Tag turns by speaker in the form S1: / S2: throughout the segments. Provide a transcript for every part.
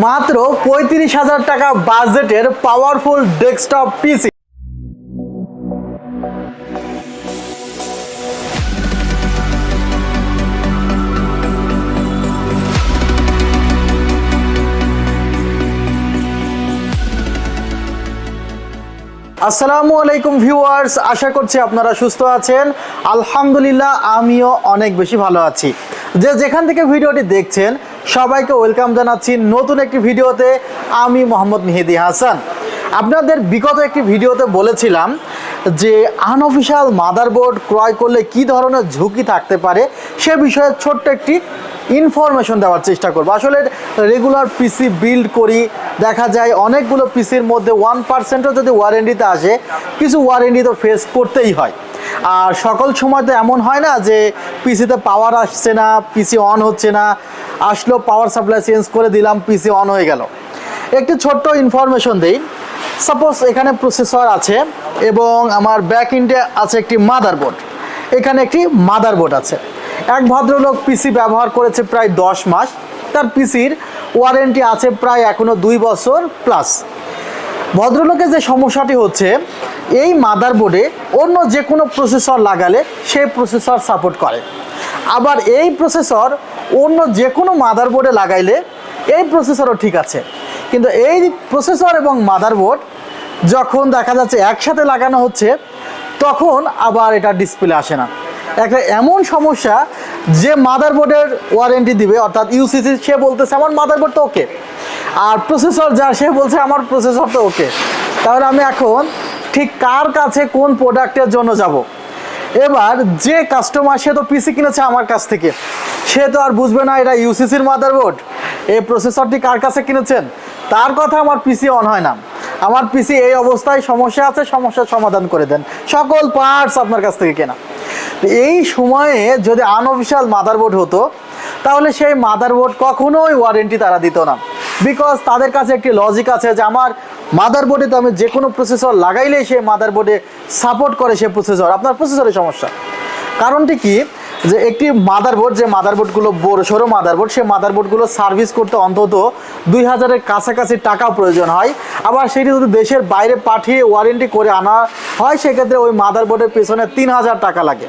S1: মাত্র পঁয়ত্রিশ হাজার টাকা বাজেটের পাওয়ারফুল ডেস্কটপ পিসি আসসালামু আলাইকুম ভিউয়ার্স, আশা করছি আপনারা সুস্থ আছেন। আলহামদুলিল্লাহ, আমিও অনেক বেশি ভালো আছি। যে যেখান থেকে ভিডিওটি দেখছেন সবাইকে ওয়েলকাম জানাচ্ছি নতুন একটি ভিডিওতে। আমি মোহাম্মদ মেহেদি হাসান। আপনাদের বিগত একটি ভিডিওতে বলেছিলাম যে আনঅফিসিয়াল মাদারবোর্ড ক্রয় করলে কি ধরনের ঝুঁকি থাকতে পারে সে বিষয়ে ছোট্ট একটি ইনফরমেশন দেওয়ার চেষ্টা করব। আসলে রেগুলার পিসি বিল্ড করি, দেখা যায় অনেকগুলো পিসির মধ্যে ওয়ান পার্সেন্টও যদি ওয়ারেন্টিতে আসে, কিছু ওয়ারেন্টি তো ফেস করতেই হয়। আর সকল সময় তো এমন হয় না যে পিসিতে পাওয়ার আসছে না, পিসি অন হচ্ছে না আসলো পাওয়ার সাপ্লাই চেঞ্জ করে দিলাম পিসি অন হয়ে গেল। একটি ছোট্ট ইনফরমেশন দিই। সাপোজ এখানে প্রসেসর আছে এবং আমার ব্যাক ইন্ডে আছে একটি মাদারবোর্ড এখানে একটি মাদারবোর্ড আছে। এক ভদ্রলোক পিসি ব্যবহার করেছে প্রায় দশ মাস। তার পিসির ওয়ারেন্টি আছে প্রায় এখনও দুই বছর প্লাস ভদ্রলোকের যে সমস্যাটি হচ্ছে, এই মাদারবোর্ডে অন্য যে কোনো প্রসেসর লাগালে সেই প্রসেসর সাপোর্ট করে। আবার এই প্রসেসর অন্য যে কোনো মাদারবোর্ডে লাগাইলে এই প্রসেসরও ঠিক আছে। কিন্তু এই প্রসেসর এবং মাদারবোর্ড যখন দেখা যাচ্ছে একসাথে লাগানো হচ্ছে, তখন আবার এটা ডিসপ্লে আসে না। একটা এমন সমস্যা যে মাদারবোর্ডের ওয়ারেন্টি দিবে, অর্থাৎ ইউসিসি সে বলতেছে, আমার মাদারবোর্ড তো ওকে আর প্রসেসর যা, সে বলছে, আমার প্রসেসর তো ওকে তাহলে আমি এখন ঠিক কার কাছে কোন প্রোডাক্টের জন্য যাব? এবার যে কাস্টমার সে তো পিসি কিনেছে আমার কাছ থেকে। সে তো আর বুঝবে না এটা ইউসিসির মাদারবোর্ড এই প্রসেসরটি কার কাছে কিনেছেন? তার কথা আমার পিসি অন হয় না। আমার পিসি এই অবস্থায় সমস্যা আছে, সমস্যার সমাধান করে দেন। সকল পার্টস আপনার কাছ থেকে কেনা। এই সময়ে যদি আনঅফিসিয়াল মাদারবোর্ড হতো, তাহলে সেই মাদারবোর্ড কখনোই ওয়ারেন্টি তারা দিত না। বিকজ তাদের কাছে একটি লজিক আছে যে আমার মাদারবোর্ডে তো আমি যে কোনো প্রসেসর লাগাইলেই সেই মাদারবোর্ডে সাপোর্ট করে সে প্রসেসর আপনার প্রসেসরের সমস্যা। কারণটি কি? যে একটি মাদারবোর্ড, যে মাদারবোর্ডগুলো বড় সড়ো মাদারবোর্ড সেই মাদারবোর্ডগুলো সার্ভিস করতে অন্তত দুই হাজারের কাছাকাছি টাকা প্রয়োজন হয়। আবার সেটি যদি দেশের বাইরে পাঠিয়ে ওয়ারেন্টি করে আনা হয়, সেক্ষেত্রে ওই মাদারবোর্ডের পেছনে তিন হাজার টাকা লাগে।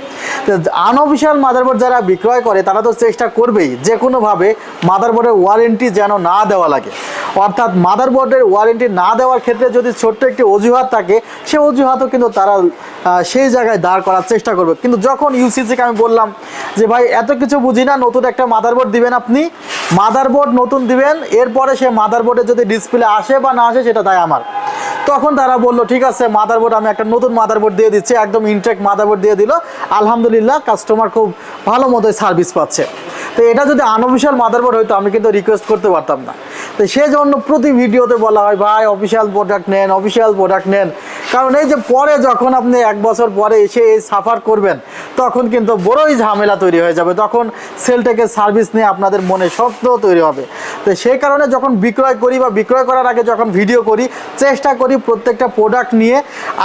S1: আনঅফিসিয়াল মাদারবোর্ড যারা বিক্রয় করে, তারা তো চেষ্টা করবেই যে কোনোভাবে মাদারবোর্ডের ওয়ারেন্টি যেন না দেওয়া লাগে। অর্থাৎ মাদারবোর্ডের ওয়ারেন্টি না দেওয়ার ক্ষেত্রে যদি ছোট্ট একটি অজুহাত থাকে, সে অজুহাতও কিন্তু তারা সেই জায়গায় দাঁড় করার চেষ্টা করবে। কিন্তু যখন ইউসিসিকে আমি বললাম যে, ভাই, এত কিছু বুঝি না, নতুন একটা মাদারবোর্ড দিবেন আপনি? মাদারবোর্ড নতুন দিবেন, এরপরে সে মাদারবোর্ডে যদি ডিসপ্লে আসে বা না আসে, সেটা তাই আমার। তখন তারা বলল, ঠিক আছে মাদারবোর্ড আমি একটা নতুন মাদারবোর্ড দিয়ে দিচ্ছি, একদম ইনটেক মাদারবোর্ড দিয়ে দিল। আলহামদুলিল্লাহ কাস্টমার খুব ভালো মতোই সার্ভিস পাচ্ছে। তো এটা যদি আনঅফিসিয়াল মাদারবোর্ড হইতো, আমি কিন্তু রিকোয়েস্ট করতে পারতাম না। তো সেই জন্য প্রতি ভিডিওতে বলা হয়, ভাই অফিসিয়াল প্রোডাক্ট নেন অফিসিয়াল প্রোডাক্ট নেন। কারণ এই যে পরে যখন আপনি এক বছর পরে এসে এই সাফার করবেন, তখন কিন্তু বড়ই ঝামেলা তৈরি হয়ে যাবে। তখন সেলটেকের সার্ভিস নিয়ে আপনাদের মনে শক্ত তৈরি হবে। তো সেই কারণে যখন বিক্রয় করি বা বিক্রয় করার আগে যখন ভিডিও করি, চেষ্টা করি প্রত্যেকটা প্রোডাক্ট নিয়ে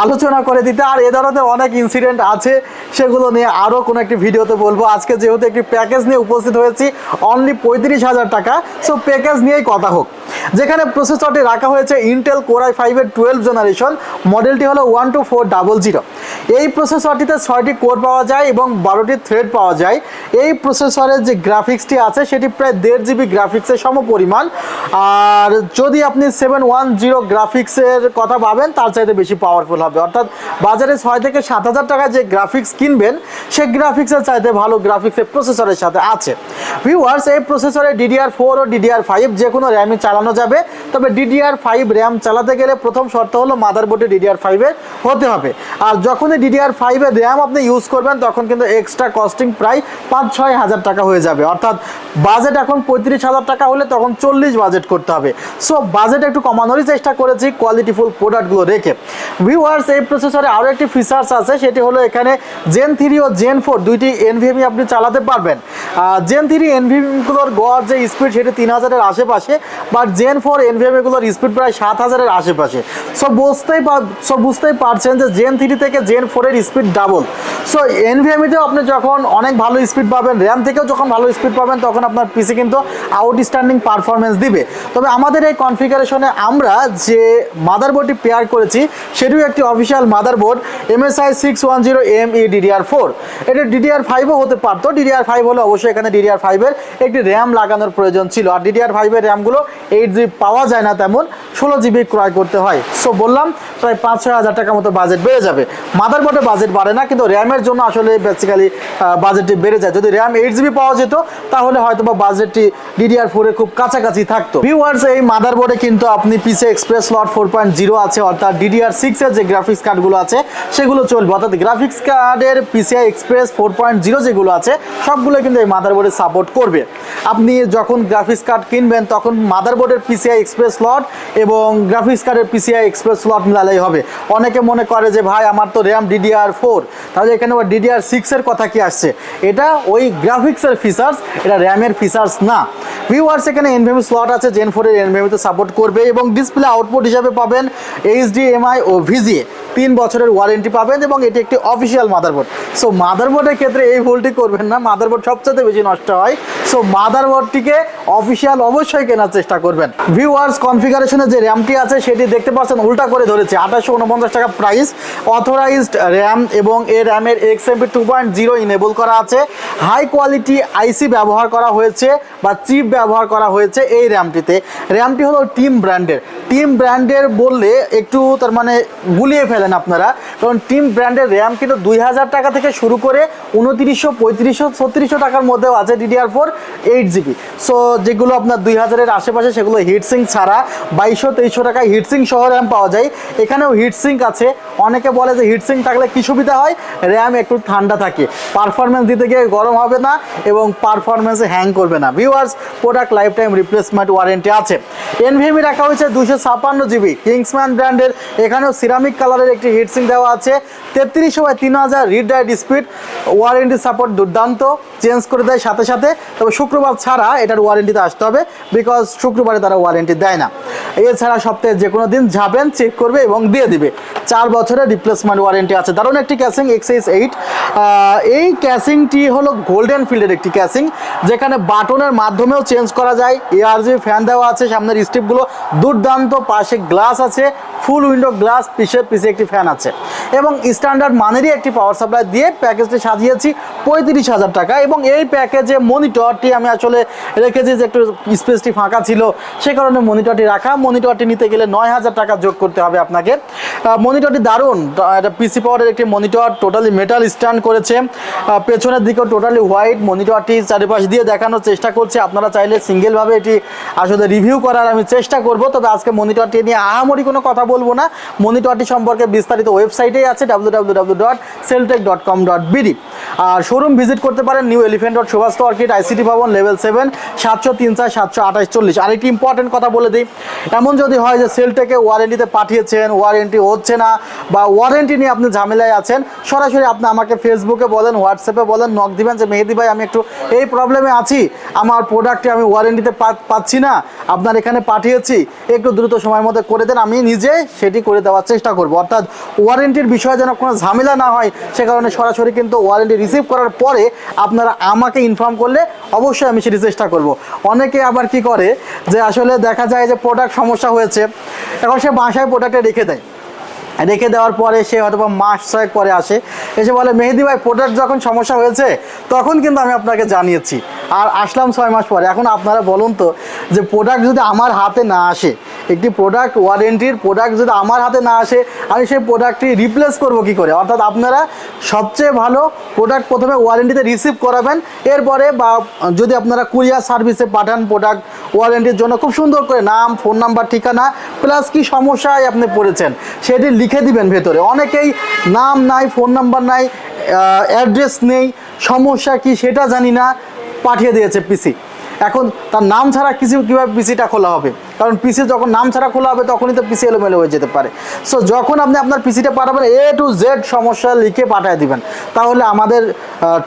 S1: আলোচনা করে দিতে। আর এ ধরনের অনেক ইনসিডেন্ট আছে, সেগুলো নিয়ে আরও কোনো একটি ভিডিওতে বলব। আজকে যেহেতু একটি প্যাকেজ নিয়ে উপস্থিত হয়েছি অনলি পঁয়ত্রিশ হাজার টাকা সো প্যাকেজ নিয়েই কথা হোক। যেখানে প্রসেসরটি রাখা হয়েছে ইন্টেল কোরাই ফাইভের টুয়েলভ জেনারেশন মডেলটি হলো one two four double zero এই প্রসেসরটিতে ছয়টি কোর পাওয়া যায় এবং বারোটি থ্রেড পাওয়া যায়। এই প্রসেসরের যে গ্রাফিক্সটি আছে, সেটি প্রায় দেড় জিবি গ্রাফিক্সের সমপরিমাণ। আর যদি আপনি সেভেন ওয়ান জিরো গ্রাফিক্সের কথা ভাবেন, তার চাইতে বেশি পাওয়ারফুল হবে। অর্থাৎ বাজারে ছয় থেকে সাত হাজার টাকায় যে গ্রাফিক্স কিনবেন, সে গ্রাফিক্সের চাইতে ভালো গ্রাফিক্সের প্রসেসরের সাথে আছে। ভিউয়ার্স এই প্রসেসরে ডিডিআর ফোর ও ডিডিআর ফাইভ যে কোনো র্যামই চালানো যাবে। তবে ডিডিআর ফাইভ র্যাম চালাতে গেলে প্রথম শর্ত হলো মাদারবোর্ডে ডিডিআর ফাইভের হতে হবে। আর যখনই ডিডিআর ফাইভের র্যাম আপনি ইউজ করবেন, তখন কিন্তু এক্সট্রা কস্টিং প্রায় পাঁচ ছয় হাজার টাকা হয়ে যাবে। অর্থাৎ বাজেট এখন পঁয়ত্রিশ হাজার টাকা হলে তখন চল্লিশ বাজেট করতে হবে। সো বাজেট একটু কমানোরই চেষ্টা করেছি কোয়ালিটিফুল প্রোডাক্টগুলো রেখে ভিউয়ার্স এই প্রসেসরে আরও একটি ফিচার্স আছে, সেটি হলো এখানে জেন থ্রি ও জেন ফোর দুইটি এনভিএমই আপনি চালাতে পারবেন। জেন থ্রি এনভিএমগুলোর গড় যে স্পিড সেটি তিন হাজারের আশেপাশে। বাট জেন ফোর এনভিএম এগুলোর স্পিড প্রায় সাত হাজারের আশেপাশে। সো বুঝতেই সো বুঝতেই পারছেন যে জেন থ্রি থেকে জেন ফোরের স্পিড ডাবল সো এনভিএমিতেও আপনি যখন অনেক ভালো স্পিড পাবেন র্যাম থেকেও যখন ভালো স্পিড পাবেন, তখন আপনার পিসি কিন্তু আউটস্ট্যান্ডিং পারফরমেন্স দিবে। তবে আমাদের এই কনফিগারেশনে আমরা যে মাদারবোর্ডটি পেয়ার করেছি, সেটিও একটি official motherboard MSI six one zero M E DDR four এটা ডিডিআর ফাইভও হতে পারতো। ডিডিআর ফাইভ হলে অবশ্যই এখানে ডিডিআর ফাইভের একটি র্যাম লাগানোর প্রয়োজন ছিল। আর ডিডিআর ফাইভের র্যামগুলো এইট জিবি পাওয়া যায় না তেমন, ষোলো জিবি ক্রয় করতে হয়। সো বললাম, প্রায় পাঁচ ছয় হাজার টাকার মতো বাজেট বেড়ে যাবে। মাদারবোর্ডে বাজেট বাড়ে না, কিন্তু র্যামের জন্য আসলে বেসিক্যালি বাজেটটি বেড়ে যায়। যদি র্যাম এইট জিবি পাওয়া যেত, তাহলে হয়তো বাজেটটি ডিডিআর ফোরে খুব কাছাকাছি থাকতো। ভিউয়ার্স এই মাদারবোর্ডে কিন্তু আপনি পিসে express slot four point zero আছে, অর্থাৎ ডিডিআর সিক্সের যে গ্রাফিক্স কার্ডগুলো আছে, সেগুলো চলবে। অর্থাৎ গ্রাফিক্স কার্ডের PCIe express four point zero যেগুলো আছে, সবগুলো কিন্তু এই মাদারবোর্ডে সাপোর্ট করবে। আপনি যখন গ্রাফিক্স কার্ড কিনবেন, তখন মাদারবোর্ডের পিসিআই এক্সপ্রেস স্লট এবং গ্রাফিক্স কার্ডের পিসিআই এক্সপ্রেস স্লট মিলালেই হবে। অনেকে মনে করে যে, ভাই, আমার তো র্যাম ডিডিআর ফোর তাহলে এখানে আবার ডিডিআর সিক্সের কথা কি আসছে? এটা ওই গ্রাফিক্সের ফিচার্স এটা র্যামের ফিচার্স না। ভিউয়ার্স এখানে এনভিএমি স্লট আছে জেন ফোরের এনভিএমিতে সাপোর্ট করবে এবং ডিসপ্লে আউটপুট হিসাবে পাবেন এইচডিএমআই ও ভিজিএ তিন বছরের ওয়ারেন্টি পাবেন এবং এটি একটি অফিসিয়াল মাদারবোর্ড সো মাদারবোর্ডের ক্ষেত্রে এই ভুলটি করবেন না। মাদারবোর্ড সবচেয়ে বেশি নষ্ট হয়। সো মাদারবোর্ডটিকে অফিসিয়াল অবশ্যই কেনার চেষ্টা করবেন। ভিউয়ার্স কনফিগারেশনে যে র্যামটি আছে, সেটি দেখতে পাচ্ছেন, উল্টা করে ধরেছে। আঠাশশো উনপঞ্চাশ টাকা প্রাইস অথরাইজড র্যাম এবং এ র্যামের X MP two point zero enable করা আছে। হাই কোয়ালিটি আইসি ব্যবহার করা হয়েছে বা চিপ ব্যবহার করা হয়েছে এই র্যামটিতে র্যামটি হলো টিম ব্র্যান্ডের টিম ব্র্যান্ডের বললে একটু তার মানে গুলিয়ে ফেলেন আপনারা। কারণ টিম ব্র্যান্ডের র্যাম কিন্তু দুই হাজার টাকা থেকে শুরু করে উনত্রিশশো, পঁয়ত্রিশশো, ছত্রিশশো টাকার মধ্যেও আছে DDR four eight GB so যেগুলো আপনার দুই হাজারের আশেপাশে, সেগুলো হিটসিং ছাড়া বাইশশো তেইশশো টাকায় হিটসিং সহ র্যাম পাওয়া যায়। এখানেও হিটসিং আছে। অনেকে বলে যে হিটসিং থাকলে কী সুবিধা হয়? র্যাম একটু ঠান্ডা থাকে। পারফরমেন্স দিতে গিয়ে গরম হবে না এবং পারফরমেন্সে হ্যাং করবে না। Viewers product life time replacement warranty আছে এনভিএমি রাখা হয়েছে দুশো ছাপান্ন জিবি কিংসম্যান ব্র্যান্ডের এখানেও সিরামিক কালারের একটি হিটসিং দেওয়া আছে। তেত্রিশশো বাই তিন হাজার read write speed warranty support দুর্দান্ত। চেঞ্জ করে দেয় সাথে সাথে। তবে শুক্রবার ছাড়া এটার ওয়ারেন্টিতে আসতে হবে। বিকজ শুক্রবারে তারা ওয়ারেন্টি দেয় না। এছাড়া সপ্তাহে যে কোনো দিন যাবেন চেক করবে এবং দিয়ে দিবে। চার বছরের রিপ্লেসমেন্ট ওয়ারেন্টি আছে। দারুণ একটি ক্যাসিং এক্সএস এইট এই ক্যাসিংটি হলো গোল্ডেন ফিল্ডের একটি ক্যাসিং যেখানে বাটনের মাধ্যমেও চেঞ্জ করা যায়। এআরজি ফ্যান দেওয়া আছে, সামনের স্টিপগুলো দুর্দান্ত, পাশে গ্লাস আছে ফুল উইন্ডো গ্লাস পিছে পিছে একটি ফ্যান আছে। এবং স্ট্যান্ডার্ড মানেরই একটি পাওয়ার সাপ্লাই দিয়ে প্যাকেজটি সাজিয়েছি, পঁয়ত্রিশ হাজার টাকা। এবং এই প্যাকেজে মনিটরটি আমি আসলে রেখেছি যে একটু স্পেসটি ফাঁকা ছিল। সে কারণে মনিটরটি রাখা। মনিটরটি নিতে গেলে নয় হাজার টাকা যোগ করতে হবে আপনাকে। মনিটরটি দারুণ। এটা পিসি পাওয়ারের একটি মনিটর টোটালি মেটাল স্ট্যান্ড করেছে। পেছনের দিকেও টোটালি হোয়াইট মনিটরটি চারিপাশ দিয়ে দেখানোর চেষ্টা করছি। আপনারা চাইলে সিঙ্গেলভাবে এটি আসলে রিভিউ করার আমি চেষ্টা করব। তবে আজকে মনিটরটি নিয়ে আহামরি কোনো কথা বলব না। মনিটরটি সম্পর্কে বিস্তারিত ওয়েবসাইটেই আছে W W W dot Celltech dot com dot BD আর শোরুম ভিজিট করতে পারেন new Elephant Road Subhash Orchid ICT ভবন লেভেল সেভেন সাতশো তিন চার, সাতশো আঠাশ চল্লিশ। আর একটি ইম্পর্টেন্ট কথা বলে দিই। এমন যদি হয় যে সেলটেকে ওয়ারেন্টিতে পাঠিয়েছেন ওয়ারেন্টি হচ্ছে না, বা ওয়ারেন্টি নিয়ে আপনি ঝামেলায় আছেন, সরাসরি আপনি আমাকে ফেসবুকে বলেন হোয়াটসঅ্যাপে বলেন নক দিবেন যে, মেহেদি ভাই, আমি একটু এই প্রবলেমে আছি, আমার প্রোডাক্টটি আমি ওয়ারেন্টিতে পাচ্ছি না, আপনার এখানে পাঠিয়েছি, একটু দ্রুত সময়ের মধ্যে করে দেন, আমি নিজে সেটি করে দেওয়ার চেষ্টা করব। অর্থাৎ ওয়ারেন্টির বিষয়ে যেন কোনো ঝামেলা না হয়, সে কারণে সরাসরি কিন্তু ওয়ারেন্টি রিসিভ করার পরে আপনারা আমাকে ইনফর্ম করলে অবশ্যই আমি সেটি চেষ্টা করব। অনেকে আবার কি করে, যে আসলে দেখা যায় যে প্রোডাক্ট সমস্যা হয়েছে। এখন সে বাসায় প্রোডাক্টে রেখে দেয়। রেখে দেওয়ার পরে সে হয়তো মাস ছয়েক পরে আসে। এসে বলে, মেহেদি ভাই প্রোডাক্ট যখন সমস্যা হয়েছে, তখন কিন্তু আমি আপনাকে জানিয়েছি। আর আসলাম ছয় মাস পরে। এখন আপনারা বলুন তো যে প্রোডাক্ট যদি আমার হাতে না আসে, একটি প্রোডাক্ট ওয়ারেন্টির প্রোডাক্ট যদি আমার হাতে না আসে, আমি সেই প্রোডাক্টটি রিপ্লেস করব কি করে? অর্থাৎ আপনারা সবচেয়ে ভালো প্রোডাক্ট প্রথমে ওয়ারেন্টিতে রিসিভ করাবেন। এরপরে বা যদি আপনারা কুরিয়ার সার্ভিসে পাঠান প্রোডাক্ট ওয়ারেন্টির জন্য খুব সুন্দর করে নাম, ফোন নাম্বার, ঠিকানা, প্লাস কি সমস্যায় আপনি পড়েছেন, সেটি লিখে দিবেন ভেতরে। অনেকেই নাম নাই, ফোন নাম্বার নাই অ্যাড্রেস নেই, সমস্যা কি সেটা জানি না, পাঠিয়ে দিয়েছে পিসি। এখন তার নাম ছাড়া কিছু কীভাবে পিসিটা খোলা হবে? কারণ পিসি যখন নাম ছাড়া খোলা হবে তখনই তো পিসি এলোমেলো হয়ে যেতে পারে। সো যখন আপনি আপনার পিসিটা পাঠাবেন এ টু জেড সমস্যা লিখে পাঠিয়ে দিবেন। তাহলে আমাদের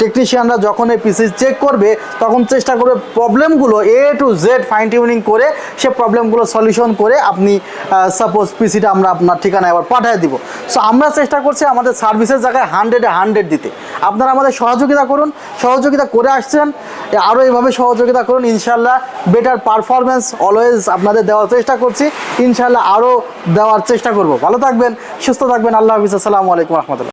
S1: টেকনিশিয়ানরা যখন এই পিসি চেক করবে, তখন চেষ্টা করবে প্রবলেমগুলো A to Z fine tuning করে, সে প্রবলেমগুলো সলিউশন করে আপনি সাপোজ পিসিটা আমরা আপনার ঠিকানায় আবার পাঠিয়ে দিব। সো আমরা চেষ্টা করছি আমাদের সার্ভিসের জায়গায় হান্ড্রেডে হান্ড্রেড দিতে। আপনারা আমাদের সহযোগিতা করুন। সহযোগিতা করে আসছেন। আরও এইভাবে সহযোগিতা করুন। ইনশাল্লাহ বেটার পারফরমেন্স অলওয়েজ আপনাদের দেওয়ার চেষ্টা করছি। ইনশাল্লাহ আরও দেওয়ার চেষ্টা করব। ভালো থাকবেন, সুস্থ থাকবেন। আল্লাহ হাফিজ। আসসালামু আলাইকুম রহমতুল্লাহ।